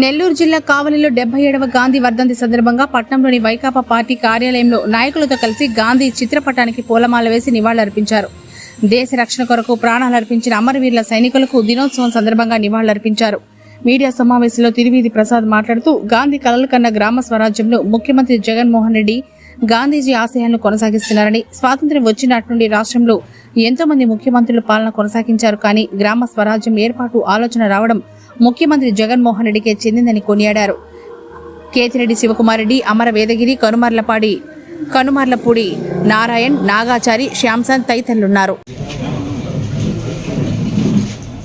నెల్లూరు జిల్లా కావలిలో డెబ్బై ఏడవ గాంధీ వర్ధంతి సందర్భంగా పట్నంలోని వైకాపా పార్టీ కార్యాలయంలో నాయకులతో కలిసి గాంధీ చిత్రపటానికి పూలమాల వేసి నివాళులర్పించారు. దేశ రక్షణ కొరకు ప్రాణాలర్పించిన అమరవీరుల సైనికులకు దినోత్సవం సందర్భంగా నివాళులర్పించారు. మీడియా సమావేశంలో తిరువీధి ప్రసాద్ మాట్లాడుతూ గాంధీ కలలు కన్న గ్రామ స్వరాజ్యంలో ముఖ్యమంత్రి జగన్మోహన్ రెడ్డి గాంధీజీ ఆశయాలను కొనసాగిస్తున్నారని స్వాతంత్ర్యం వచ్చినట్టు నుండి రాష్ట్రంలో ఎంతో మంది ముఖ్యమంత్రులు పాలన కొనసాగించారు కానీ గ్రామ స్వరాజ్యం ఏర్పాటు ఆలోచన రావడం ముఖ్యమంత్రి జగన్మోహన్ రెడ్డికే చెందిందని కొనియాడారు. కేతిరెడ్డి శివకుమార్ రెడ్డి అమర వేదగిరి కనుమర్లపాడి కనుమర్లపూడి నారాయణ్ నాగాచారి శ్యాంసన్ తదితరులున్నారు.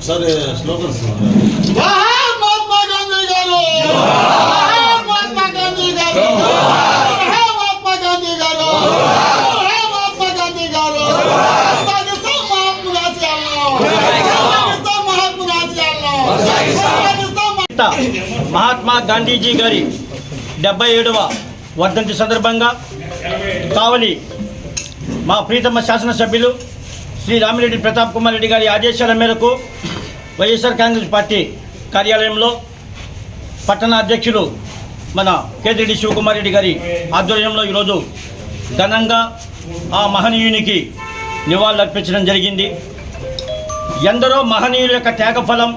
సరే స్లోగన్స్ జోహార్ మహాత్మా గాంధీ గారు జోహార్ మహాత్మా గాంధీ గారు జోహార్ మహాత్మా గాంధీ గారు జోహార్ మహాత్మా గాంధీ గారు పాకిస్తాన్ మహాత్మా రాజ్యాలను పాకిస్తాన్ మహాత్మా రాజ్యాలను పాకిస్తాన్ పిత మహాత్మా గాంధీజీ గారి డెబ్బై ఏడవ వర్ధంతి సందర్భంగా కావలి మా ప్రీతమ శాసనసభ్యులు శ్రీ రామిరెడ్డి ప్రతాప్ కుమార్ రెడ్డి గారి ఆదేశాల మేరకు వైఎస్ఆర్ కాంగ్రెస్ పార్టీ కార్యాలయంలో పట్టణ అధ్యక్షులు మన కేతిరెడ్డి శివకుమార్ రెడ్డి గారి ఆధ్వర్యంలో ఈరోజు ఘనంగా ఆ మహనీయునికి నివాళులర్పించడం జరిగింది. ఎందరో మహనీయుల యొక్క త్యాగఫలం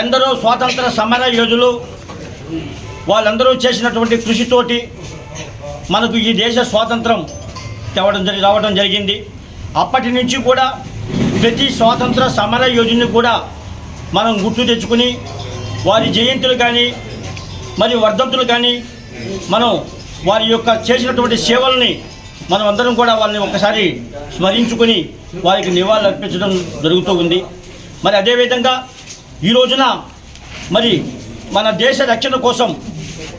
ఎందరో స్వాతంత్ర సమర యోధులు వాళ్ళందరూ చేసినటువంటి కృషితోటి మనకు ఈ దేశ స్వాతంత్రం తేవడం జరిగి రావడం జరిగింది. అప్పటి నుంచి కూడా ప్రతి స్వాతంత్ర సమర యోధుని కూడా మనం గుర్తు తెచ్చుకుని వారి జయంతులు కానీ మరి వర్ధంతులు కానీ మనం వారి యొక్క చేసినటువంటి సేవల్ని మనం అందరం కూడా వాళ్ళని ఒకసారి స్మరించుకొని వారికి నివాళులు అర్పించడం జరుగుతూ ఉంది. మరి అదేవిధంగా ఈ రోజున మరి మన దేశ రక్షణ కోసం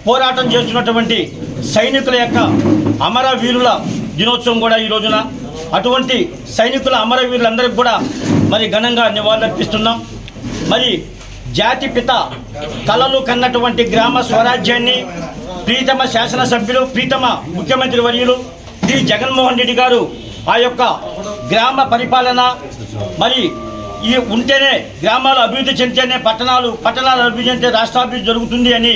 పోరాటం చేస్తున్నటువంటి సైనికుల యొక్క అమరవీరుల దినోత్సవం కూడా ఈ రోజున. అటువంటి సైనికుల అమరవీరులందరికీ కూడా మరి ఘనంగా నివాళులర్పిస్తున్నాం. మరి జాతి పిత కలలు కన్నటువంటి గ్రామ స్వరాజ్యాన్ని ప్రీతమ శాసనసభ్యులు ప్రీతమ ముఖ్యమంత్రి వర్యులు శ్రీ జగన్మోహన్ రెడ్డి గారు ఆ యొక్క గ్రామ పరిపాలన మరి ఈ ఉంటేనే గ్రామాలు అభివృద్ధి చెందితేనే పట్టణాలు పట్టణాలు అభివృద్ధి చెందితే రాష్ట్రాభివృద్ధి జరుగుతుంది అని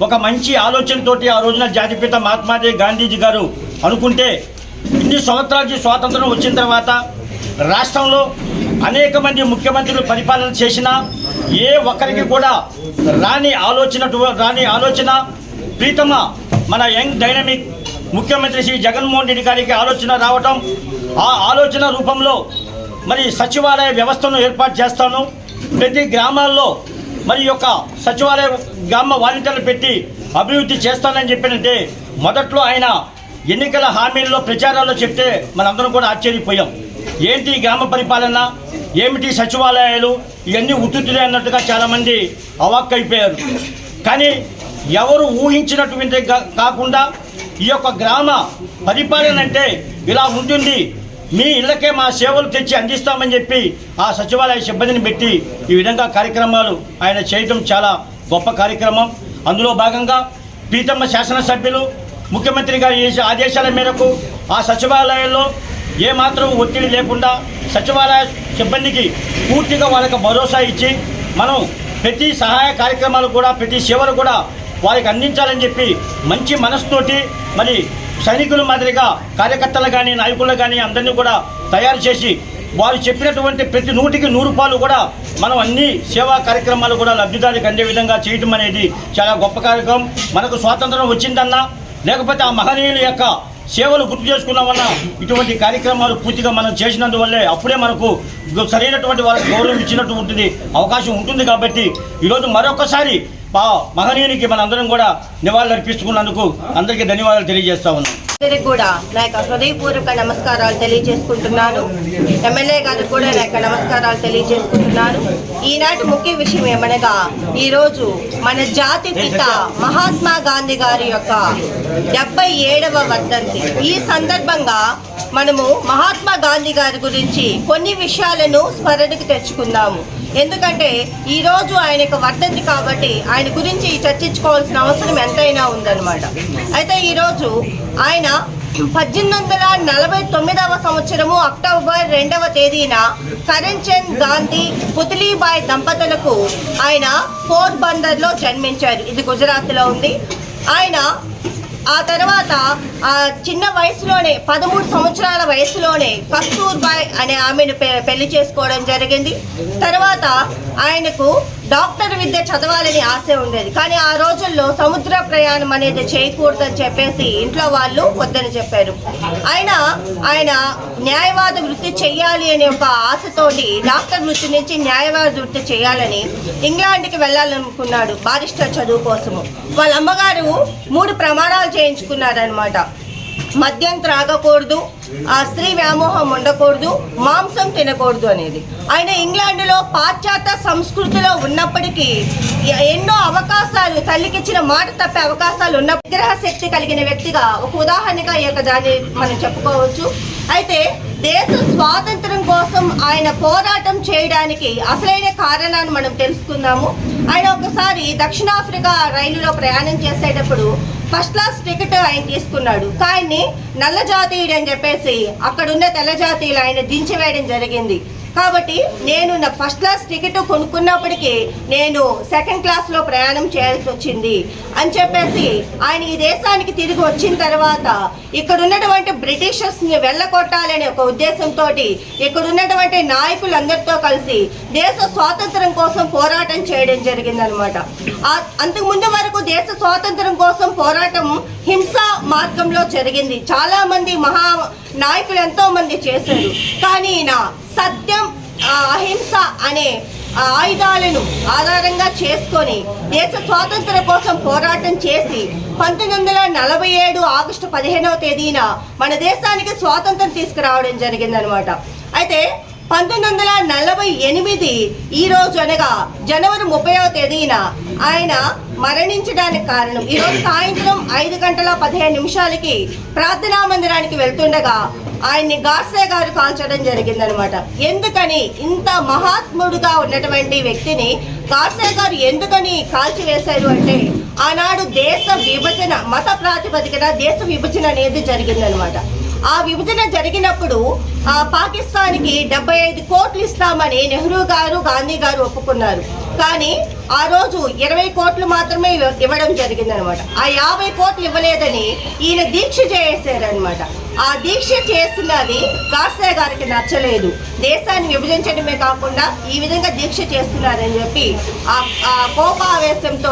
ఒక మంచి ఆలోచనతోటి ఆ రోజున జాతిపిత మహాత్మాజీ గాంధీజీ గారు అనుకుంటే ఇన్ని సంవత్సరాలకి స్వాతంత్రం వచ్చిన తర్వాత రాష్ట్రంలో అనేక మంది ముఖ్యమంత్రులు పరిపాలన చేసినా ఏ ఒక్కరికి కూడా రాని ఆలోచన రాని ఆలోచన ప్రీతమ మన యంగ్ డైనమిక్ ముఖ్యమంత్రి శ్రీ జగన్మోహన్ రెడ్డి గారికి ఆలోచన రావటం ఆ ఆలోచన రూపంలో మరి సచివాలయ వ్యవస్థను ఏర్పాటు చేస్తాను. ప్రతి గ్రామాల్లో మరి యొక్క సచివాలయ గ్రామ వాలంటీర్లు పెట్టి అభివృద్ధి చేస్తానని చెప్పినంటే మొదట్లో ఆయన ఎన్నికల హామీల్లో ప్రచారాల్లో చెప్తే మనందరం కూడా ఆశ్చర్యపోయాం. ఏంటి ఈ గ్రామ పరిపాలన? ఏమిటి సచివాలయాలు? ఇవన్నీ ఉత్తుతులే అన్నట్టుగా చాలామంది అవాక్కైపోయారు కానీ ఎవరు ఊహించినటువంటి కాకుండా ఈ యొక్క గ్రామ పరిపాలన అంటే ఇలా ఉంటుంది. మీ ఇళ్ళకే మా సేవలు తెచ్చి అందిస్తామని చెప్పి ఆ సచివాలయ సిబ్బందిని పెట్టి ఈ విధంగా కార్యక్రమాలు ఆయన చేయటం చాలా గొప్ప కార్యక్రమం. అందులో భాగంగా పీతమ్మ శాసనసభ్యులు ముఖ్యమంత్రి గారి ఆదేశాల మేరకు ఆ సచివాలయంలో ఏమాత్రం ఒత్తిడి లేకుండా సచివాలయ సిబ్బందికి పూర్తిగా వాళ్ళకి భరోసా ఇచ్చి మనం ప్రతి సహాయ కార్యక్రమాలు కూడా ప్రతి సేవలు కూడా వారికి అందించాలని చెప్పి మంచి మనసుతోటి మరి సైనికుల మాదిరిగా కార్యకర్తలు కానీ నాయకులు కానీ అందరినీ కూడా తయారు చేసి వారు చెప్పినటువంటి ప్రతి నూటికి నూరు రూపాయలు కూడా మనం అన్ని సేవా కార్యక్రమాలు కూడా లబ్ధిదారులకు అందే విధంగా చేయటం అనేది చాలా గొప్ప కార్యక్రమం. మనకు స్వాతంత్రం వచ్చిందన్నా లేకపోతే ఆ మహనీయుల యొక్క సేవలు గుర్తు చేసుకున్నామన్నా ఇటువంటి కార్యక్రమాలు పూర్తిగా మనం చేసినందువల్లే అప్పుడే మనకు సరైనటువంటి వాళ్ళకి గౌరవం ఇచ్చినట్టు ఉంటుంది అవకాశం ఉంటుంది కాబట్టి ఈరోజు మరొకసారి మా మహనీయునికి మన అందరం కూడా నివాళులు అర్పించుకున్నందుకు అందరికీ ధన్యవాదాలు తెలియజేస్తా ఉన్నాం. అందరికి కూడా నా యొక్క హృదయపూర్వక నమస్కారాలు తెలియజేసుకుంటున్నాను. ఎమ్మెల్యే గారికి కూడా నా యొక్క నమస్కారాలు తెలియజేసుకుంటున్నాను ఈనాటి ముఖ్య విషయం ఏమనగా ఈరోజు మన జాతి పిత మహాత్మా గాంధీ గారి యొక్క డెబ్బై ఏడవ వర్ధంతి. ఈ సందర్భంగా మనము మహాత్మా గాంధీ గారి గురించి కొన్ని విషయాలను స్మరణకు తెచ్చుకుందాము. ఎందుకంటే ఈరోజు ఆయన యొక్క వర్ధంతి కాబట్టి ఆయన గురించి చర్చించుకోవాల్సిన అవసరం ఎంతైనా ఉందన్నమాట. అయితే ఈరోజు ఆయన పద్దెనిమిది వందల నలభై తొమ్మిదవ సంవత్సరము అక్టోబర్ రెండవ తేదీన కరణ్చంద్ గాంధీ పుతలీబాయ్ దంపతులకు ఆయన పోర్బందర్లో జన్మించారు. ఇది గుజరాత్లో ఉంది. ఆయన ఆ తర్వాత ఆ చిన్న వయసులోనే పదమూడు సంవత్సరాల వయసులోనే కస్తూర్బాయ్ అనే ఆమెను పె- పెళ్ళి చేసుకోవడం జరిగింది. తర్వాత ఆయనకు డాక్టర్ విద్య చదవాలని ఆశ ఉండేది. కానీ ఆ రోజుల్లో సముద్ర ప్రయాణం అనేది చేయకూడదని చెప్పేసి ఇంట్లో వాళ్ళు వద్దని చెప్పారు. ఆయన ఆయన న్యాయవాద వృత్తి చేయాలి అనే ఒక ఆశతోటి డాక్టర్ వృత్తి నుంచి న్యాయవాద వృత్తి చేయాలని ఇంగ్లాండ్కి వెళ్ళాలనుకున్నాడు బారిస్టర్ చదువు కోసము. వాళ్ళ అమ్మగారు మూడు ప్రమాణాలు చేయించుకున్నారనమాట మద్యం త్రాగకూడదు ఆ స్త్రీ వ్యామోహం ఉండకూడదు మాంసం తినకూడదు అనేది. ఆయన ఇంగ్లాండ్లో పాశ్చాత్య సంస్కృతిలో ఉన్నప్పటికీ ఎన్నో అవకాశాలు తల్లికిచ్చిన మాట తప్పే అవకాశాలు ఉన్న విగ్రహ శక్తి కలిగిన వ్యక్తిగా ఒక ఉదాహరణగా ఈ యొక్క దాన్ని మనం చెప్పుకోవచ్చు. అయితే దేశ స్వాతంత్రం కోసం ఆయన పోరాటం చేయడానికి అసలైన కారణాన్ని మనం తెలుసుకుందాము. ఆయన ఒకసారి దక్షిణాఫ్రికా రైలులో ప్రయాణం చేసేటప్పుడు ఫస్ట్ క్లాస్ టికెట్ ఆయన తీసుకున్నాడు. కానీ నల్ల జాతీయుడు అని చెప్పేసి అక్కడున్న తెల్ల జాతీయులు ఆయన దించివేయడం జరిగింది. కాబట్టి నేను నా ఫస్ట్ క్లాస్ టికెట్ కొనుక్కున్నప్పటికీ నేను సెకండ్ క్లాస్లో ప్రయాణం చేయాల్సి వచ్చింది. అని చెప్పేసి ఆయన ఈ దేశానికి తిరిగి వచ్చిన తర్వాత ఇక్కడ ఉన్నటువంటి బ్రిటిషర్స్ని వెళ్ళగొట్టాలనే ఒక ఉద్దేశంతో ఇక్కడ ఉన్నటువంటి నాయకులందరితో కలిసి దేశ స్వాతంత్రం కోసం పోరాటం చేయడం జరిగిందనమాట. అంతకు ముందు వరకు దేశ స్వాతంత్రం కోసం పోరాటం హింస మార్గంలో జరిగింది. చాలా మంది మహా నాయకులు ఎంతో మంది చేశారు. కానీ నా సత్యం అహింస అనే ఆయుధాలను ఆధారంగా చేసుకొని దేశ స్వాతంత్ర కోసం పోరాటం చేసి పంతొమ్మిది వందల నలభై ఏడు ఆగస్టు పదిహేనవ తేదీన మన దేశానికి స్వాతంత్రం తీసుకురావడం జరిగిందనమాట. అయితే పంతొమ్మిది వందల నలభై ఎనిమిది ఈ రోజు అనగా జనవరి ముప్పైవ తేదీన ఆయన మరణించడానికి కారణం. ఈరోజు సాయంత్రం ఐదు గంటల పదిహేను నిమిషాలకి ప్రార్థనా మందిరానికి వెళ్తుండగా ఆయన్ని గాడ్సే గారు కాల్చడం జరిగిందనమాట. ఎందుకని? ఇంత మహాత్ముడుగా ఉన్నటువంటి వ్యక్తిని గాడ్సే గారు ఎందుకని కాల్చివేశారు అంటే ఆనాడు దేశ విభజన మత ప్రాతిపదికన దేశ విభజన అనేది జరిగిందనమాట. ఆ విభజన జరిగినప్పుడు ఆ పాకిస్తాన్కి డెబ్బై ఐదు కోట్లు ఇస్తామని నెహ్రూ గారు గాంధీ గారు ఒప్పుకున్నారు. కానీ ఆ రోజు ఇరవై కోట్లు మాత్రమే ఇవ్వ- ఇవ్వడం జరిగిందనమాట. ఆ యాభై కోట్లు ఇవ్వలేదని ఈయన దీక్ష చేశారనమాట ఆ దీక్ష చేస్తున్నది కాసే గారికి నచ్చలేదు. దేశాన్ని విభజించడమే కాకుండా ఈ విధంగా దీక్ష చేస్తున్నారని చెప్పి ఆ ఆ కోపావేశంతో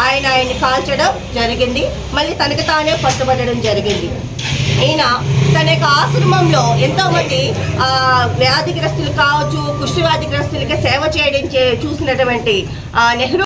ఆయన ఆయన్ని కాల్చడం జరిగింది. మళ్ళీ తనకు తానే పట్టుబడడం జరిగింది. ఈయన తన యొక్క ఆశ్రమంలో ఎంతో మంది ఆ, వ్యాధిగ్రస్తులు కావచ్చు కుష్ఠవ్యాధిగ్రస్తులకి సేవ చేయడం చే- చూసినటువంటి ఆ, నెహ్రూ